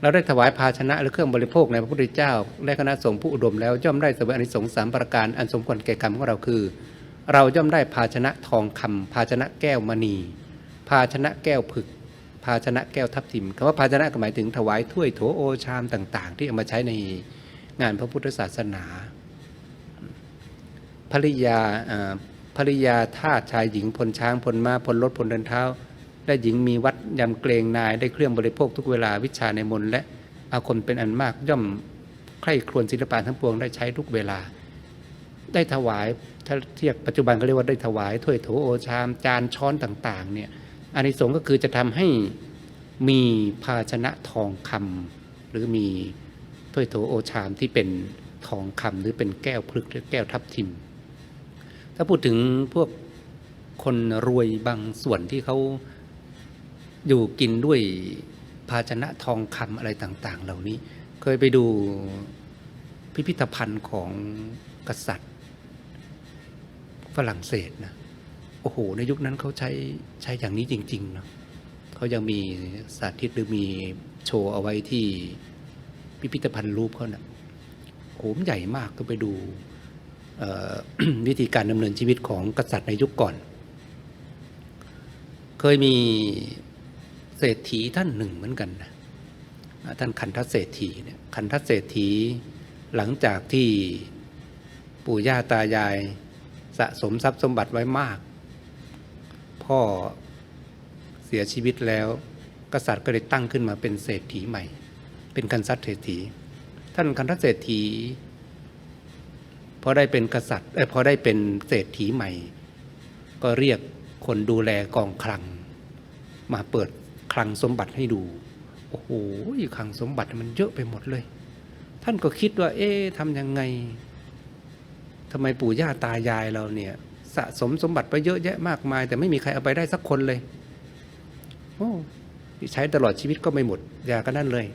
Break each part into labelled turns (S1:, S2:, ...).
S1: เราได้ถวายภาชนะหรือเครื่องบริโภคในพระพุทธเจ้า และคณะสงฆ์ผู้อุดมแล้วย่อมได้สวยอนิสงส์สามประการอันสมควรแก่กรรมของเราคือ เราย่อมได้ภาชนะทองคำภาชนะแก้วมณี ภาชนะแก้วผึก ภาชนะแก้วทับทิมคำว่าภาชนะก็หมายถึงถวายถ้วยโถโอชามต่าง ๆ ที่เอามาใช้ในงานพระพุทธศาสนาภริยาภริยาทาสชายหญิงพลช้างพลม้าพลรถพลเดินเท้า และหญิงมีวัดยำเกรงนายได้เครื่องบริโภคทุกเวลาวิชาในมนและอาคมเป็นอันมากย่อมใคร่ครวญศิลปะทั้งปวงได้ใช้ทุกเวลา ได้ถวายถ้าเทียบปัจจุบันก็เรียกว่าได้ถวายถ้วยโถโอชามจานช้อนต่างๆเนี่ยอานิสงส์ก็คือจะทำให้มีภาชนะทองคำหรือมีถ้วยโถโอชามที่เป็นทองคำหรือเป็นแก้วพลึกหรือแก้วทับทิม ถ้าพูดถึงพวกคนรวยบางส่วนที่เขา อยู่กินด้วยภาชนะทองคำอะไรต่างๆ เหล่านี้ เคยไปดูพิพิธภัณฑ์ของกษัตริย์ ฝรั่งเศสนะโอ้โห ในยุคนั้นเขาใช้ใช้อย่างนี้จริงๆเนาะเขายังมีสาธิตหรือมีโชว์เอาไว้ที่พิพิธภัณฑ์รูปเขานะ่ะโหมใหญ่มากก็ไปดูวิธีการดำเนินชีวิตของกษัตริย์ในยุคก่อน เคยมี เศรษฐีท่านหนึ่งเหมือนกันนะท่านขันทเศรษฐีเนี่ยขันทเศรษฐีหลังจากที่ปู่ย่าตายายสะสมทรัพย์สมบัติไว้มาก พ่อเสียชีวิตแล้ว กษัตริย์ก็เลยตั้งขึ้นมาเป็นเศรษฐีใหม่ เป็นคันทัเศรษฐี ท่านคันทเศรษฐีพอได้เป็นกษัตริย์เออพอได้เป็นเศรษฐีใหม่ ก็เรียกคนดูแลกองคลัง มาเปิด ลังสมบัติให้ดู โอ้โหคลังสมบัติมันเยอะไปหมดเลย ท่านก็คิดว่า เอ๊ะทำยังไงทำไมปู่ย่าตายายเราเนี่ย สะสมสมบัติไปเยอะแยะมากมาย แต่ไม่มีใครเอาไปได้สักคนเลย โอ้ใช้ตลอดชีวิตก็ไม่หมด อย่ากันนั่นเลย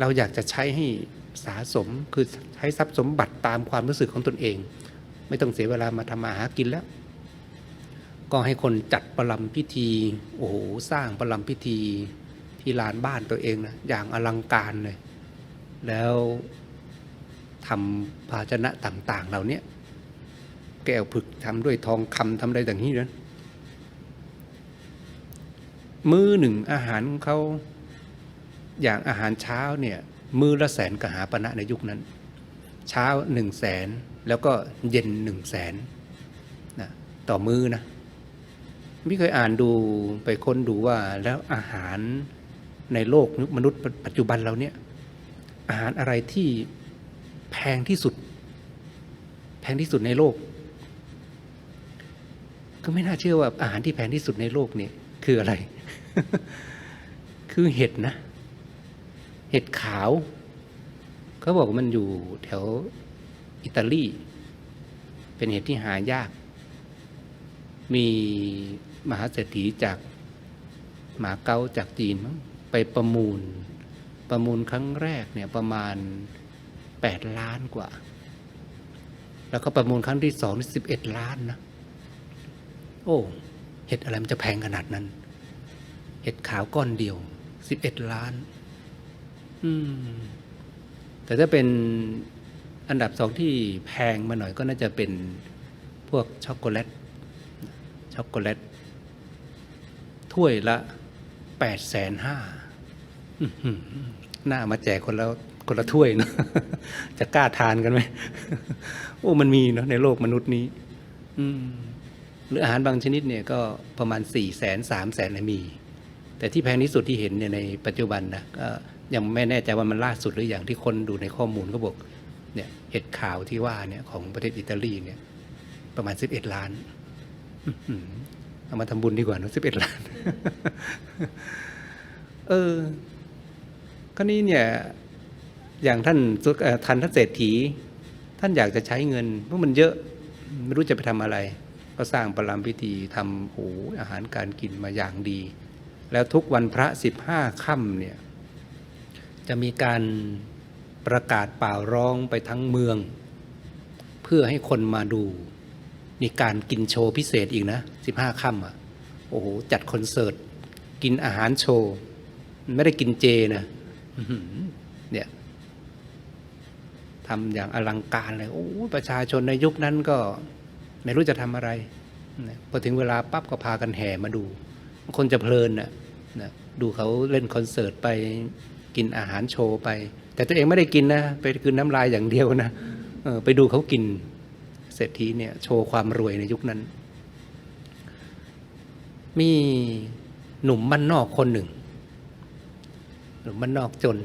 S1: เราอยากจะใช้ให้สะสมคือใช้ทรัพย์สมบัติตามความรู้สึกของตนเอง ไม่ต้องเสียเวลามาทำมาหากินแล้ว ก็ให้คนจัดประลัมพิธี โอ้โห สร้างประลัมพิธีที่ลานบ้านตัวเองนะอย่างอลังการเลย แล้วทำภาชนะต่างๆ เหล่านี้แก้วผึกทำด้วยทองคำทำอะไรต่างนี้นะมือหนึ่งอาหารของเขาอย่างอาหารเช้าเนี่ยมือละแสนกหาปณะในยุคนั้น เช้าหนึ่งแสนแล้วก็เย็นหนึ่งแสนนะต่อมือนะ ไม่เคยอ่านดูไปค้นดูว่าแล้วอาหารในโลกมนุษย์ปัจจุบันเราเนี่ย อาหารอะไรที่แพงที่สุด แพงที่สุดในโลก ก็ไม่น่าเชื่อว่าอาหารที่แพงที่สุดในโลกเนี่ยคืออะไร คือเห็ดนะ เห็ดขาวเขาบอกว่ามันอยู่แถวอิตาลี เป็นเห็ดที่หายาก มี มหาเศรษฐีจากหมาเกาจากจีนไปประมูล ประมูลครั้งแรกเนี่ยประมาณแปดล้านกว่า แล้วก็ประมูลครั้งที่สองสิบเอ็ดล้านนะโอ้เห็ดอะไรมันจะแพงขนาดนั้น เห็ดขาวก้อนเดียวสิบเอ็ดล้าน อืม แต่ถ้าเป็นอันดับสองที่แพงมาหน่อยก็น่าจะเป็นพวกช็อกโกแลตช็อกโกแลต ถ้วยละแปดแสนห้าหน้ามาแจกคนละคนละถ้วยเนอะจะกล้าทานกันไหมโอ้มันมีเนาะในโลกมนุษย์นี้อืมหรืออาหารบางชนิดเนี่ยก็ประมาณสี่แสนสามแสนเลยมี แต่ที่แพงที่สุดที่เห็นเนี่ยในปัจจุบันนะก็ยังไม่แน่ใจว่ามันล่าสุดหรืออย่างที่คนดูในข้อมูลก็บอกเนี่ยเห็ดขาวที่ว่าเนี่ยของประเทศอิตาลีเนี่ย ประมาณสิบเอ็ดล้านอื้อหือ เอามาทำบุญดีกว่านะสิบเอ็ดล้าน เออก็นี้เนี่ย อย่างท่านสุเอ่อทันทเศรษฐี ท่านอยากจะใช้เงินเพราะมันเยอะไม่รู้จะไปทำอะไร ก็สร้างประลัมพิธีทำโอ้โหอาหารการกินมาอย่างดี แล้วทุกวันพระสิบห้าค่ำเนี่ย จะมีการประกาศเป่าร้องไปทั้งเมือง เพื่อให้คนมาดู มีการกินโชว์พิเศษอีกนะสิบห้าค่ำอะโอ้โหจัดคอนเสิร์ต กินอาหารโชว์ ไม่ได้กินเจนะเนี่ยทำอย่างอลังการเลยโอ้ประชาชนในยุคนั้นก็ไม่รู้จะทำอะไรพอถึงเวลาปั๊บก็พากันแห่มาดู คนจะเพลินนะนะดูเขาเล่นคอนเสิร์ตไปกินอาหารโชว์ไป แต่ตัวเองไม่ได้กินนะ ไปกินน้ำลายอย่างเดียวนะออไปดูเขากิน เศรษฐีเนี่ยโชว์ความรวยในยุคนั้น มีหนุ่มบ้านนอกคนหนึ่ง หนุ่มบ้านนอกจน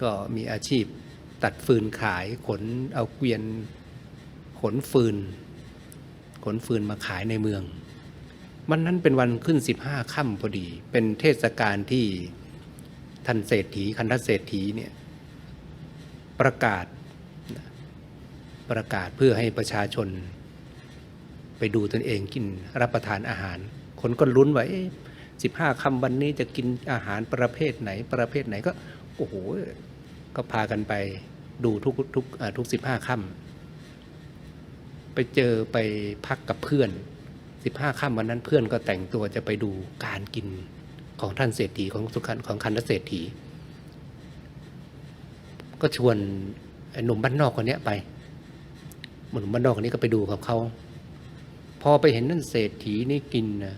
S1: ก็มีอาชีพตัดฟืนขายขนเอาเกวียนขนฟืน ขนฟืนมาขายในเมือง วันนั้นเป็นวันขึ้นสิบห้าค่ำพอดี เป็นเทศกาลที่ท่านเศรษฐีคันธเศรษฐีเนี่ยประกาศ ประกาศเพื่อให้ประชาชน ไปดูตนเองกินรับประทานอาหาร คนก็ลุ้นว่าสิบห้าคำวันนี้จะกินอาหารประเภทไหนประเภทไหนก็โอ้โหก็พากันไปดูทุกทุกทุกสิบห้าค่ำไปเจอไปพักกับเพื่อนสิบห้าค่ำวันนั้นเพื่อนก็แต่งตัวจะไปดูการกินของท่านเศรษฐีของสุขันของคันธเศรษฐี ก็ชวนหนุ่มบ้านนอกคนนี้ไป หนุ่มบ้านนอกคนนี้ก็ไปดูกับเขาพอไปเห็นนั่นเศรษฐีนี่กินนะ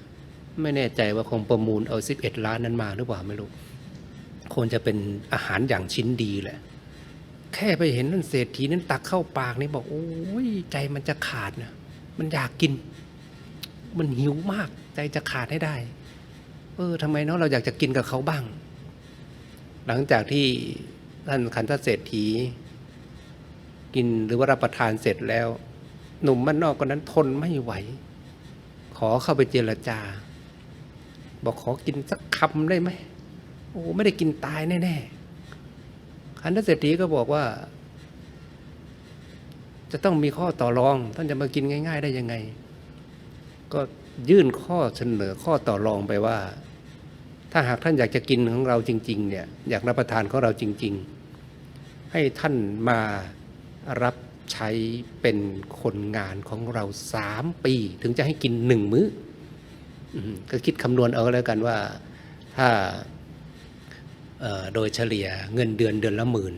S1: ไม่แน่ใจว่าคงประมูลเอาสิบเอ็ดล้านนั้นมาหรือเปล่าไม่รู้คงจะเป็นอาหารอย่างชิ้นดีแหละ แค่ไปเห็นนั่นเศรษฐีนั้นตักเข้าปากนี่บอกโอ้ยใจมันจะขาดนะมันอยากกิน มันหิวมาก ใจจะขาดให้ได้ เออทำไมเนาะเราอยากจะกินกับเขาบ้าง หลังจากที่ท่านคันธเศรษฐี กินหรือว่ารับประทานเสร็จแล้ว หนุ่มบ้านนอกคนนั้นทนไม่ไหว ขอเข้าไปเจรจา บอกขอกินสักคำได้ไหมโอ้ไม่ได้กินตายแน่ๆคันธเศรษฐีก็บอกว่า จะต้องมีข้อต่อรอง ท่านจะมากินง่าย ๆ ได้ยังไง ก็ยื่นข้อเสนอข้อต่อรองไปว่า ถ้าหากท่านอยากจะกินของเราจริง ๆ เนี่ย อยากรับประทานของเราจริง ๆ ให้ท่านมา รับใช้เป็นคนงานของเราสามปี ถึงจะให้กินหนึ่งมื้อก็คิดคำนวณเอาแล้วกันว่าถ้าโดยเฉลี่ยเงินเดือนเดือนละหมื่น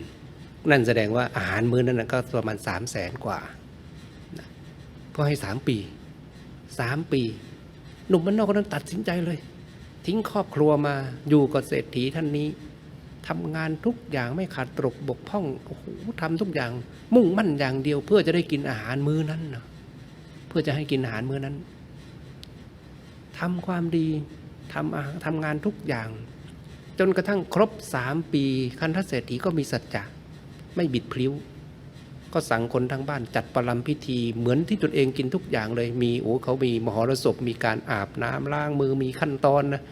S1: นั่นแสดงว่าอาหารมื้อนั้นก็ประมาณสามแสนกว่า ก็ให้สามปีสามปี หนุ่มบ้านนอกคนนั้นตัดสินใจเลย ทิ้งครอบครัวมาอยู่กับเศรษฐีท่านนี้ ทำงานทุกอย่างไม่ขาดตกบกพร่องโอ้โหทำทุกอย่าง มุ่งมั่นอย่างเดียว เพื่อจะได้กินอาหารมื้อนั้นนะเพื่อจะให้กินอาหารมื้อนั้นทำความดีทำอาหารทำงานทุกอย่าง จนกระทั่งครบสามปีคันธเศรษฐีก็มีสัจจะไม่บิดพลิ้ว ก็สั่งคนทั้งบ้านจัดประลำพิธี เหมือนที่ตนเองกินทุกอย่างเลยมีโอ้เขามีมหรสพมีการอาบน้ำล้างมือมีขั้นตอนนะ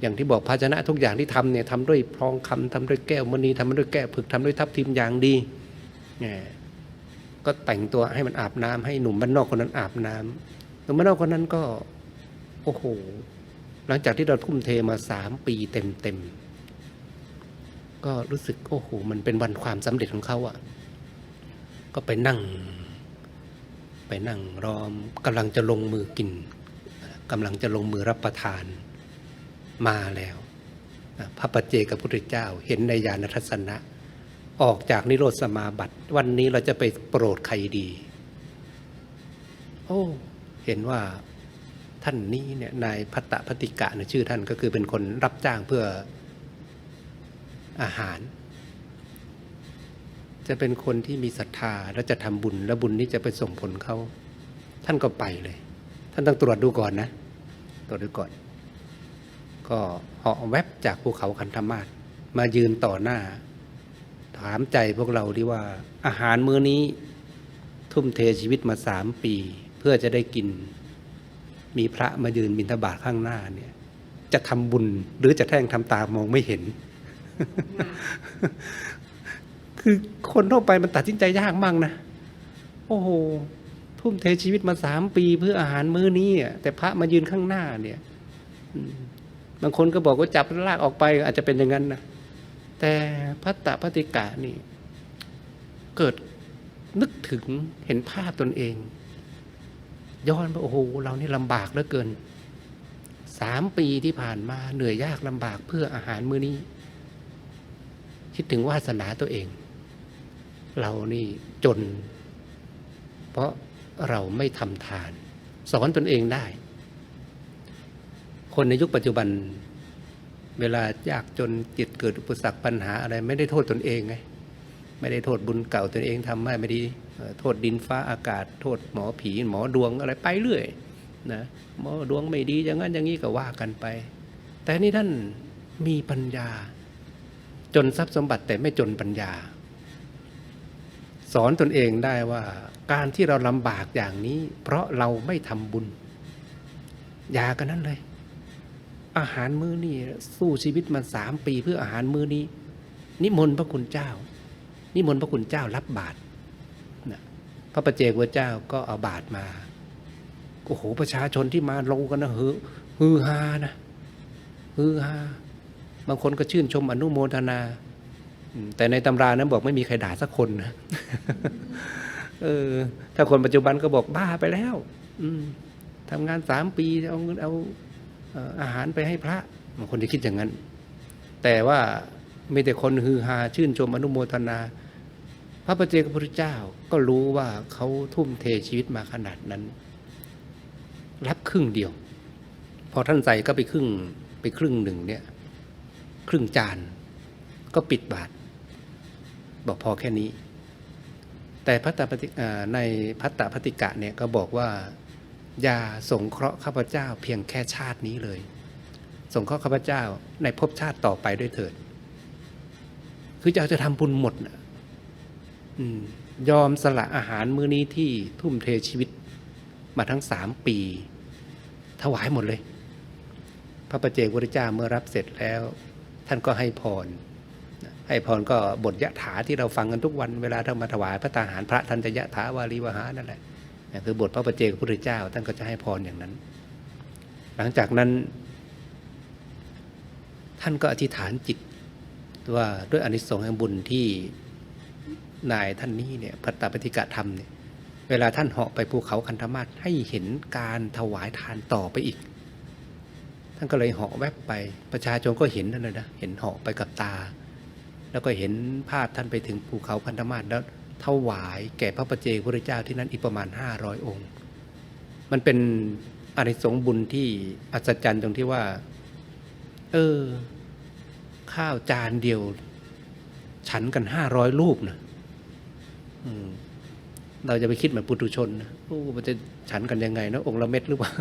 S1: อย่างที่บอกภาชนะทุกอย่างที่ทำเนี่ยทำด้วยพรองคำทำด้วยแก้วมณีทำด้วยแก้วผึกทำด้วยทับทิมอย่างดีเนี่ยก็แต่งตัวให้มันอาบน้ำให้หนุ่มบ้านนอกคนนั้นอาบน้ำหนุ่มบ้านนอกคนนั้นก็โอ้โหหลังจากที่เราทุ่มเทมาสามปีเต็มๆก็รู้สึกโอ้โหมันเป็นวันความสำเร็จของเขาอะ่ะ ก็ไปนั่ง ไปนั่งรอมกำลังจะลงมือกินกำลังจะลงมือรับประทาน มาแล้วพระปัจเจกับพุทธเจ้า เห็นในญาณทัศนะ ออกจากนิโรธสมาบัติ วันนี้เราจะไปโปรดใครดี โอ้เห็นว่าท่านนี้เนี่ยนายพัตตปฏิกะนี่ยชื่อท่านก็คือเป็นคนรับจ้างเพื่ออาหาร จะเป็นคนที่มีศรัทธาและจะทำบุญและบุญนี้จะไปส่งผลเขา ท่านก็ไปเลย ท่านต้องตรวจดูก่อนนะ ตรวจดูก่อน ก็เหาะแวบจากภูเขาคันธมาศมายืนต่อหน้า ถามใจพวกเราดีว่าอาหารมื้อนี้ ทุ่มเทชีวิตมาสามปี เพื่อจะได้กิน มีพระมายืนบิณฑบาตข้างหน้าเนี่ย จะทำบุญหรือจะแท่งทำตามองไม่เห็น คือคนทั่วไปมันตัดสินใจยากมากนะ โอ้โหทุ่มเทชีวิตมาสามปีเพื่ออาหารมื้อนี้แต่พระมายืนข้างหน้าเนี่ย บางคนก็บอกว่าจับลากออกไปอาจจะเป็นอย่างนั้นนะแต่พัตตปฏิกะนี่ เกิดนึกถึงเห็นภาพตนเอง ย้อนไปโอ้โหเรานี่ลำบากเหลือเกินสามปีที่ผ่านมาเหนื่อยยากลำบากเพื่ออาหารมื้อนี้ คิดถึงวาสนาตัวเอง เรานี่จน เพราะเราไม่ทำทาน สอนตนเองได้ คนในยุคปัจจุบัน เวลายากจนจิตเกิดอุปสรรคปัญหาอะไรไม่ได้โทษตนเองไงไม่ได้โทษบุญเก่าตนเองทำไม่ไม่ดีโทษดินฟ้าอากาศ โทษหมอผี หมอดวงอะไรไปเรื่อยนะหมอดวงไม่ดีอย่างนั้นอย่างนี้ก็ว่ากันไป แต่นี่ท่านมีปัญญา จนทรัพย์สมบัติแต่ไม่จนปัญญา สอนตนเองได้ว่าการที่เราลำบากอย่างนี้ เพราะเราไม่ทำบุญ อย่ากันนั้นเลย อาหารมื้อนี้สู้ชีวิตมาสามปีเพื่ออาหารมื้อนี้ นิมนต์พระคุณเจ้า นิมนต์พระคุณเจ้ารับบาตรนะพระประเจกพระเจ้าก็เอาบาตรมาโอ้โหประชาชนที่มาลงกันนะฮือฮือฮานะฮือฮาบางคนก็ชื่นชมอนุโมทนา แต่ในตำรานั้นบอกไม่มีใครด่าสักคนนะเออ ถ้าคนปัจจุบันก็บอกบ้าไปแล้ว อืทำงานสามปีเอาเงินเอา อาหารไปให้พระบางคนจะคิดอย่างนั้น แต่ว่ามีแต่คนฮือฮาชื่นชมอนุโมทนา พระประเจกพุทธเจ้าก็รู้ว่าเขาทุ่มเทชีวิตมาขนาดนั้น รับครึ่งเดียว พอท่านใส่ก็ไปครึ่งไปครึ่งหนึ่งเนี่ย ครึ่งจานก็ปิดบาท บอกพอแค่นี้ แต่พัตตปฏิอ่าในพัตตาปฏิกะเนี่ยก็บอกว่า อย่าสงเคราะห์ข้าพเจ้า เพียงแค่ชาตินี้เลย สงเคราะห์ข้าพเจ้าในภพชาติต่อไปด้วยเถิด คือจะจะทำบุญหมดนะยอมสละอาหารมื้อนี้ที่ทุ่มเทชีวิตมาทั้งสามปี ถวายหมดเลย พระประเจกพุทธเจ้าเมื่อรับเสร็จแล้ว ท่านก็ให้พร ให้พรก็บทยะถาที่เราฟังกันทุกวันเวลาท่านมาถวายพระตาหารพระท่านจะยะถาวารีวหานั่นแหละ คือบทพระประเจกพุทธเจ้าท่านก็จะให้พรอย่างนั้น หลังจากนั้น ท่านก็อธิษฐานจิตว่าด้วยอานิสงส์แห่งบุญที่นายท่านนี้เนี่ยพัตตปฏิกะธรรมเนี่ยเวลาท่านเหาะไปภูเขาคันธมาศให้เห็นการถวายทานต่อไปอีก ท่านก็เลยเหาะแวบไปประชาชนก็เห็นนั่นเลยนะเห็นเหาะไปกับตา แล้วก็เห็นภาพท่านไปถึงภูเขาคันธมาศแล้ว ถวายแก่พระประเจกพระเจ้าที่นั้นอีกประมาณห้าร้อยองค์ มันเป็นอานิสงส์บุญที่อัศจรรย์ตรงที่ว่า เออ ข้าวจานเดียว ฉันกันห้าร้อยรูปนะเราจะไปคิดเหมือนปุถุชนนะโอ้มันจะฉันกันยังไงนะองค์ละเม็ดหรือเปล่า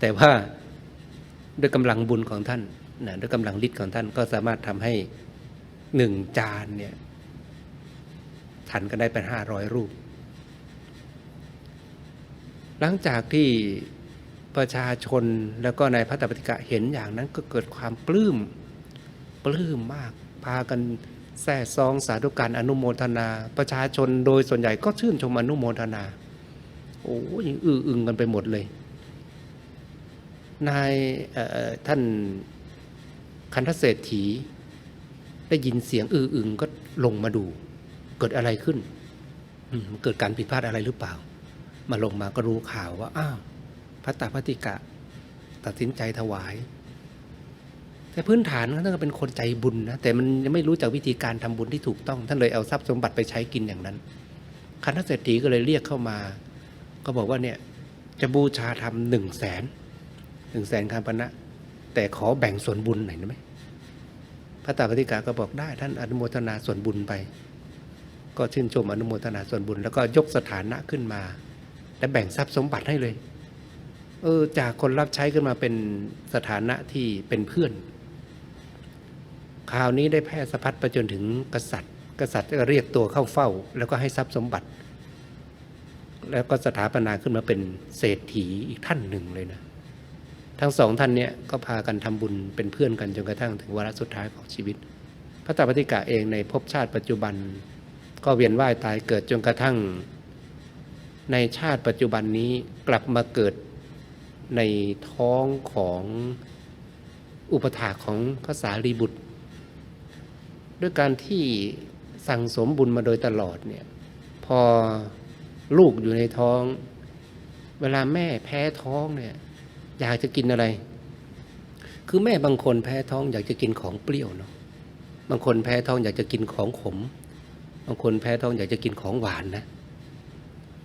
S1: แต่ว่าด้วยกำลังบุญของท่านนะด้วยกำลังฤทธิ์ของท่านก็สามารถทำให้หนึ่งจานเนี่ย ฉันกันได้เป็นห้าร้อยรูป หลังจากที่ประชาชนแล้วก็ในายพระตปฏิกะเห็นอย่างนั้นก็เกิดความปลื้มปลื้มมาก พากันแซ่ซองสาธุการอนุโมทนา ประชาชนโดยส่วนใหญ่ก็ชื่นชมอนุโมทนา โอ้ยอื้ออึงกันไปหมดเลย นายท่านคันทเศรษฐีได้ยินเสียงอื้ออึงก็ลงมาดู เกิดอะไรขึ้นเกิดการผิดพลาดอะไรหรือเปล่า มาลงมาก็รู้ข่าวว่าอ้าวพระตาพระติกะ ตัดสินใจถวาย แต่พื้นฐานท่านก็เป็นคนใจบุญนะแต่มันยังไม่รู้จักวิธีการทำบุญที่ถูกต้อง ท่านเลยเอาทรัพย์สมบัติไปใช้กินอย่างนั้นคันทเศรษฐีก็เลยเรียกเข้ามา ก็บอกว่าเนี่ยจะบูชาทำหนึ่งแสนหนึ่งแสนคำปณะแต่ขอแบ่งส่วนบุญหน่อยได้ไหมพระตาปฏิกาก็บอกได้ท่านอนุโมทนาส่วนบุญไป ก็ชื่นชมอนุโมทนาส่วนบุญ แล้วก็ยกสถานะขึ้นมา และแบ่งทรัพย์สมบัติให้เลย เออจากคนรับใช้ขึ้นมาเป็นสถานะที่เป็นเพื่อนข่าวนี้ได้แพร่สะพัดไปจนถึงกษัตริย์ กษัตริย์ก็เรียกตัวเข้าเฝ้า แล้วก็ให้ทรัพย์สมบัติ แล้วก็สถาปนาขึ้นมาเป็นเศรษฐีอีกท่านหนึ่งเลยนะ ทั้งสองท่านเนี่ยก็พากันทำบุญเป็นเพื่อนกันจนกระทั่งถึงวาระสุดท้ายของชีวิต พระตาปฏิกาเองในภพชาติปัจจุบัน ก็เวียนว่ายตายเกิดจนกระทั่ง ในชาติปัจจุบันนี้กลับมาเกิดในท้องของอุปถาของพระสารีบุตร ด้วยการที่สั่งสมบุญมาโดยตลอดเนี่ยพอลูกอยู่ในท้อง เวลาแม่แพ้ท้องเนี่ยอยากจะกินอะไร คือแม่บางคนแพ้ท้องอยากจะกินของเปรี้ยวเนาะบางคนแพ้ท้องอยากจะกินของขม บางคนแพ้ท้องอยากจะกินของหวานนะ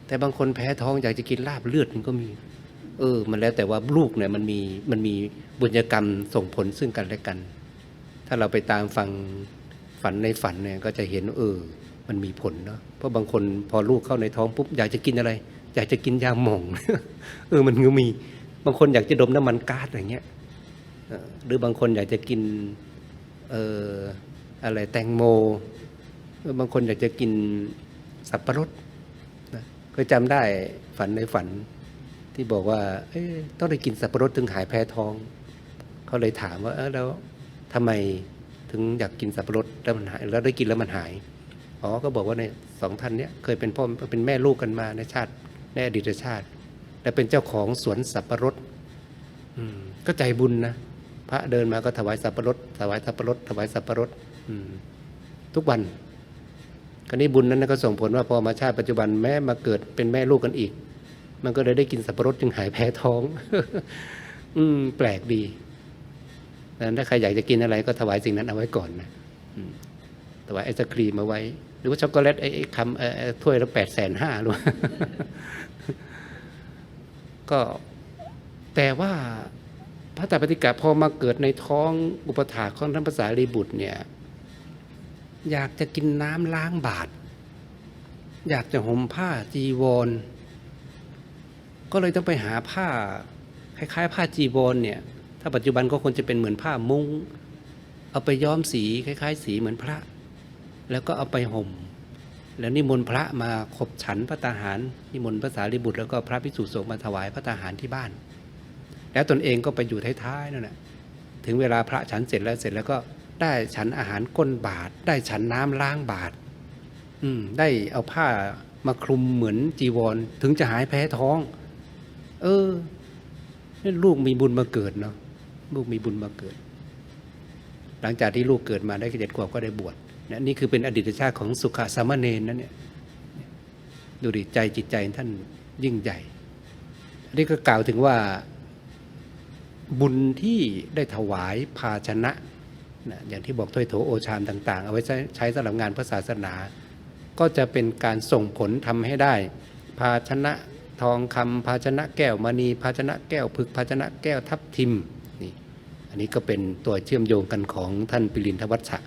S1: แต่บางคนแพ้ท้องอยากจะกินลาบเลือดมันก็มี เออ มันแล้วแต่ว่าลูกเนี่ยมันมีมันมีบุญกรรมส่งผลซึ่งกันและกัน ถ้าเราไปตามฟังฝันในฝันเนี่ยก็จะเห็นเออ มันมีผลเนาะ เพราะบางคนพอลูกเข้าในท้องปุ๊บอยากจะกินอะไร อยากจะกินยาหม่อง เออ มันก็มี บางคนอยากจะดมน้ำมันก๊าซอย่างเงี้ยหรือบางคนอยากจะกิน เอออะไรแตงโม บางคนอยากจะกินสับปะรดนะเคยจำได้ฝันในฝันที่บอกว่าเต้องได้กินสับปะรดถึงหายแพ้ท้อง เขาเลยถามว่าแล้วทำไมถึงอยากกินสับปะรดแล้วมันหายแล้วได้กินแล้วมันหายอ๋อก็บอกว่าในสองท่านเนี้ยเคยเป็นพ่อเป็นแม่ลูกกันมาในชาติในอดีตชาติ และเป็นเจ้าของสวนสับปะรดก็ใจบุญนะพระเดินมาก็ถวายสับปะรดถวายสับปะรดถวายสับปะรดทุกวัน คราวนี้บุญนั้นก็ส่งผลว่าพอมาชาติปัจจุบันแม้มาเกิดเป็นแม่ลูกกันอีก มันก็เลยได้กินสับปะรดจึงหายแพ้ท้อง อืม แปลกดีดังนั้นถ้าใครอยากจะกินอะไรก็ถวายสิ่งนั้นเอาไว้ก่อนนะถวายไอศครีมมาไว้ หรือว่าช็อกโกแลตไอ้คำถ้วยละแปดแสนห้าหรือก็แต่ว่าพระตาปฏิกะพอมาเกิดในท้องอุปถาของท่านภาษารีบุตรเนี่ย อยากจะกินน้ำล้างบาท อยากจะห่มผ้าจีวร ก็เลยต้องไปหาผ้าคล้าย ๆ ผ้าจีวรเนี่ย ถ้าปัจจุบันก็ควรจะเป็นเหมือนผ้ามุง้ง เอาไปย้อมสีคล้าย ๆ สีเหมือนพระ แล้วก็เอาไปห่ม แล้วนิมนต์พระมาขบฉันพระตาหาร นิมนต์พระสารีบุตรแล้วก็พระภิกษุสงฆ์มาถวายพระตาหารที่บ้าน แล้วตนเองก็ไปอยู่ท้ายๆนั่นแหละ ถึงเวลาพระฉันเสร็จแล้วเสร็จแล้วก็ ได้ฉันอาหารก้นบาท ได้ฉันน้ำล้างบาท อืม ได้เอาผ้ามาคลุมเหมือนจีวร ถึงจะหายแพ้ท้อง เออลูกมีบุญมาเกิดเนาะลูกมีบุญมาเกิด หลังจากที่ลูกเกิดมาได้เจ็ดขวบก็ได้บวชนี่ยนี่คือเป็นอดีตชาติของสุขสามเณรนั่นเนี่ยดูดิใจจิตใจท่านยิ่งใหญ่อันนี้ก็กล่าวถึงว่าบุญที่ได้ถวายภาชนะ นะอย่างที่บอกถ้วยโถโอชามต่าง ๆ เอาไว้ใช้ใช้สำหรับงานพระศาสนา ก็จะเป็นการส่งผลทำให้ได้ ภาชนะทองคำภาชนะแก้วมณี ภาชนะแก้วผึกภาชนะแก้วทับทิมนี่อันนี้ก็เป็นตัวเชื่อมโยงกันของท่านปิรินทวัชชะ